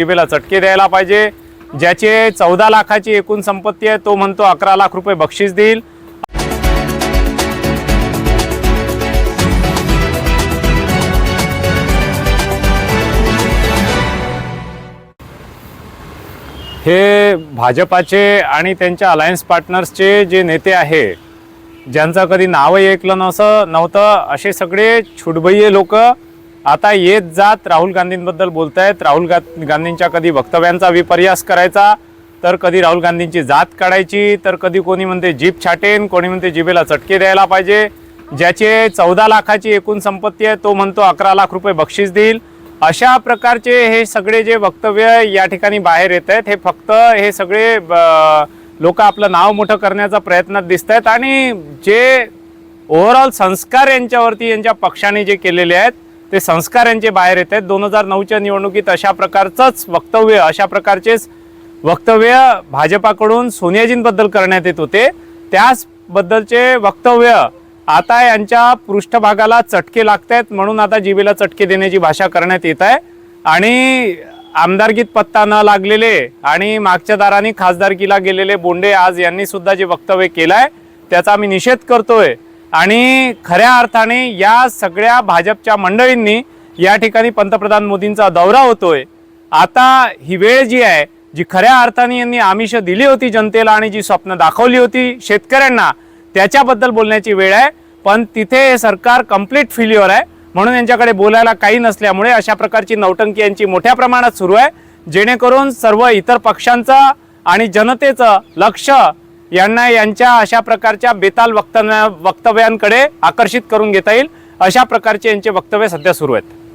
जिबेला चटके द्यायला पाहिजे. ज्याचे चौदा लाखाची एकूण संपत्ती आहे तो म्हणतो अकरा लाख रुपये बक्षीस देईल. हे भाजपाचे आणि त्यांच्या अलायन्स पार्टनर्सचे जे नेते आहे ज्यांचं कधी नावही ऐकलं नसं नव्हतं असे सगळे छुटभय्ये लोक आता येत जात राहुल गांधींबद्दल बोलतायत. राहुल गा गांधींच्या कधी वक्तव्यांचा विपर्यास करायचा तर कधी राहुल गांधींची जात काढायची तर कधी कोणी म्हणते जीप छाटेन कोणी म्हणते जिबेला चटके द्यायला पाहिजे. ज्याचे चौदा लाखाची एकूण संपत्ती आहे तो म्हणतो अकरा लाख रुपये बक्षीस देईल. अशा प्रकारचे हे सगळे जे वक्तव्य या ठिकाणी बाहेर येत आहेत हे फक्त हे सगळे लोक आपलं नाव मोठं करण्याचा प्रयत्नात दिसत आहेत आणि जे ओव्हरऑल संस्कार यांच्यावरती यांच्या पक्षाने जे केलेले आहेत ते संस्कार यांचे बाहेर येत आहेत. दोन हजार नऊच्या निवडणुकीत अशा प्रकारचंच वक्तव्य अशा प्रकारचेच वक्तव्य भाजपाकडून सोनियाजींबद्दल करण्यात येत होते. त्याचबद्दलचे वक्तव्य आता यांच्या पृष्ठभागाला चटके लागत आहेत म्हणून आता जिबेला चटके देण्याची भाषा करण्यात येत आहे. आणि आमदारकीत पत्ता न लागलेले आणि मागच्या दाराने खासदारकीला गेलेले बोंडे आज यांनी सुद्धा जे वक्तव्य केलं आहे त्याचा आम्ही निषेध करतोय. आणि खऱ्या अर्थाने या सगळ्या भाजपच्या मंडळींनी या ठिकाणी पंतप्रधान मोदींचा दौरा होतोय. आता ही वेळ जी आहे जी खऱ्या अर्थाने यांनी आमिष दिली होती जनतेला आणि जी स्वप्न दाखवली होती शेतकऱ्यांना त्याच्याबद्दल बोलण्याची वेळ आहे. पण तिथे हे सरकार कंप्लीट फेल्युअर आहे. म्हणून यांच्याकडे बोलायला काही नसल्यामुळे अशा प्रकारची नौटंकी यांची मोठ्या प्रमाणात सुरू आहे. जेणेकरून सर्व इतर पक्षांचं आणि जनतेचं लक्ष यांना यांच्या अशा प्रकारच्या बेताल वक्तव्या वक्तव्यांकडे आकर्षित करून घेता येईल. अशा प्रकारचे यांचे वक्तव्य सध्या सुरू आहेत.